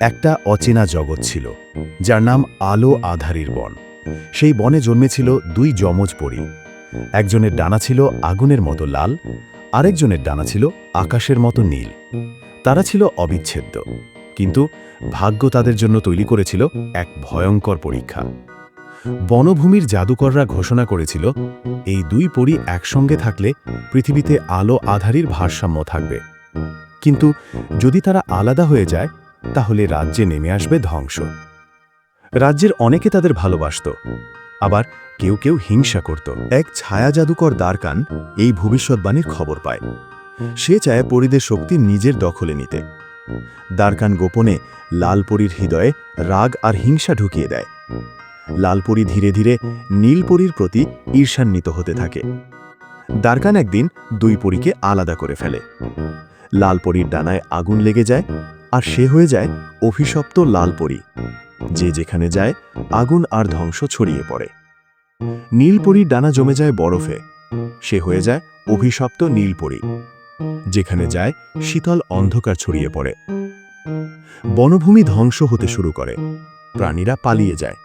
একটা অচেনা জগৎ ছিল, যার নাম আলো আধারির বন। সেই বনে জন্মেছিল দুই যমজ পরী। একজনের ডানা ছিল আগুনের মতো লাল, আরেকজনের ডানা ছিল আকাশের মতো নীল। তারা ছিল অবিচ্ছেদ্য, কিন্তু ভাগ্য তাদের জন্য তৈরি করেছিল এক ভয়ঙ্কর পরীক্ষা। বনভূমির জাদুকররা ঘোষণা করেছিল, এই দুই পরী একসঙ্গে থাকলে পৃথিবীতে আলো আধারির ভারসাম্য থাকবে। কিন্তু যদি তারা আলাদা হয়ে যায় তাহলে রাজ্যে নেমে আসবে ধ্বংস। রাজ্যের অনেকে তাদের ভালোবাসত, আবার কেউ কেউ হিংসা করত। এক ছায়া জাদুকর দ্বারকান এই ভবিষ্যৎবাণীর খবর পায়। সে চায় পরীদের শক্তি নিজের দখলে নিতে। দ্বারকান গোপনে লালপরীর হৃদয়ে রাগ আর হিংসা ঢুকিয়ে দেয়। লালপরী ধীরে ধীরে নীলপরীর প্রতি ঈর্ষান্বিত হতে থাকে। দ্বারকান একদিন দুই পরীকে আলাদা করে ফেলে। লালপরীর ডানায় আগুন লেগে যায় আর সে হয়ে যায় অভিশপ্ত লালপরী, যে যেখানে যায় আগুন আর ধ্বংস ছড়িয়ে পড়ে। নীলপরীর ডানা জমে যায় বরফে, সে হয়ে যায় অভিশপ্ত নীলপরী, যেখানে যায় শীতল অন্ধকার ছড়িয়ে পড়ে। বনভূমি ধ্বংস হতে শুরু করে, প্রাণীরা পালিয়ে যায়।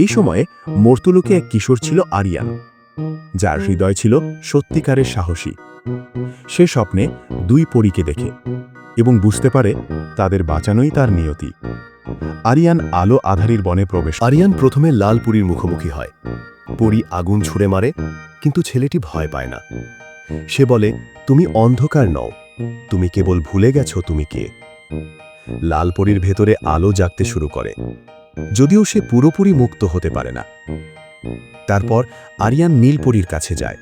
এই সময়ে মর্তুলোকে এক কিশোর ছিল আরিয়ান, যার হৃদয় ছিল সত্যিকারের সাহসী। সে স্বপ্নে দুই পরীকে দেখে এবং বুঝতে পারে তাদের বাঁচানোই তার নিয়তি। আরিয়ান আলো আধারির বনে প্রবেশ আরিয়ান প্রথমে লালপুরীর মুখোমুখি হয়। পরী আগুন ছুঁড়ে মারে, কিন্তু ছেলেটি ভয় পায় না। সে বলে, তুমি অন্ধকার নও। তুমি কেবল ভুলে গেছো তুমি কে? লালপরীর ভেতরে আলো জাগতে শুরু করে। যদিও সে পুরোপুরি মুক্ত হতে পারে না। তারপর আরিয়ান নীলপরীর কাছে যায়।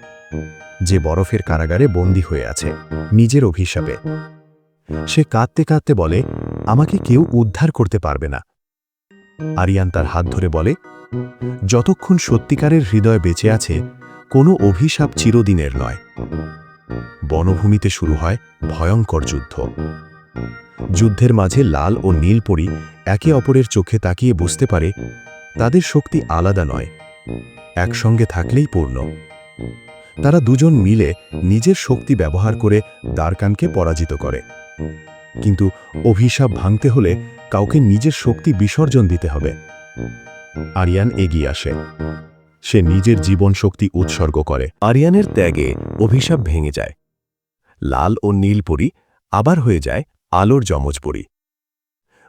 যে বরফের কারাগারে বন্দী হয়ে আছে, নিজের অভিশাপে। সে কাঁদতে কাঁদতে বলে, আমাকে কেউ উদ্ধার করতে পারবে না। আরিয়ান তার হাত ধরে বলে, যতক্ষণ সত্যিকারের হৃদয় বেঁচে আছে, কোনো অভিশাপ চিরদিনের নয়। বনভূমিতে শুরু হয় ভয়ঙ্কর যুদ্ধ। যুদ্ধের মাঝে লাল ও নীলপরি একে অপরের চোখে তাকিয়ে বুঝতে পারে, তাদের শক্তি আলাদা নয়, একসঙ্গে থাকলেই পূর্ণ। তারা দুজন মিলে নিজের শক্তি ব্যবহার করে দ্বারকানকে পরাজিত করে। কিন্তু অভিশাপ ভাঙতে হলে কাউকে নিজের শক্তি বিসর্জন দিতে হবে। আরিয়ান এগিয়ে আসে। সে নিজের জীবন শক্তি উৎসর্গ করে। আরিয়ানের ত্যাগে অভিশাপ ভেঙে যায়। লাল ও নীলপরি আবার হয়ে যায় আলোর যমজপরি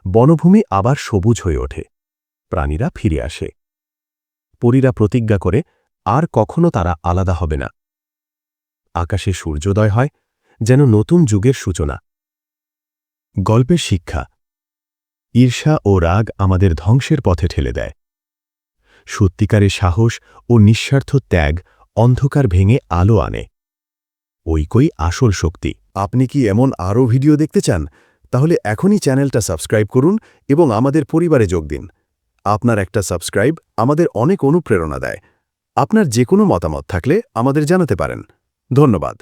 বনভূমি আবার সবুজ হয়ে ওঠে। প্রাণীরা ফিরে আসে। পরীরা প্রতিজ্ঞা করে আর কখনো তারা আলাদা হবে না। আকাশে সূর্যোদয় হয়, যেন নতুন যুগের সূচনা। গল্পের শিক্ষা। ঈর্ষা ও রাগ আমাদের ধ্বংসের পথে ঠেলে দেয়। সত্যিকারের সাহস ও নিঃস্বার্থ ত্যাগ অন্ধকার ভেঙে আলো আনে। ঐকই আসল শক্তি। আপনি কি এমন আরও ভিডিও দেখতে চান? তাহলে এখনই চ্যানেলটা সাবস্ক্রাইব করুন এবং আমাদের পরিবারে যোগ দিন। আপনার একটা সাবস্ক্রাইব আমাদের অনেক অনুপ্রেরণা দেয়। আপনার যে কোনো মতামত থাকলে আমাদের জানাতে পারেন। ধন্যবাদ।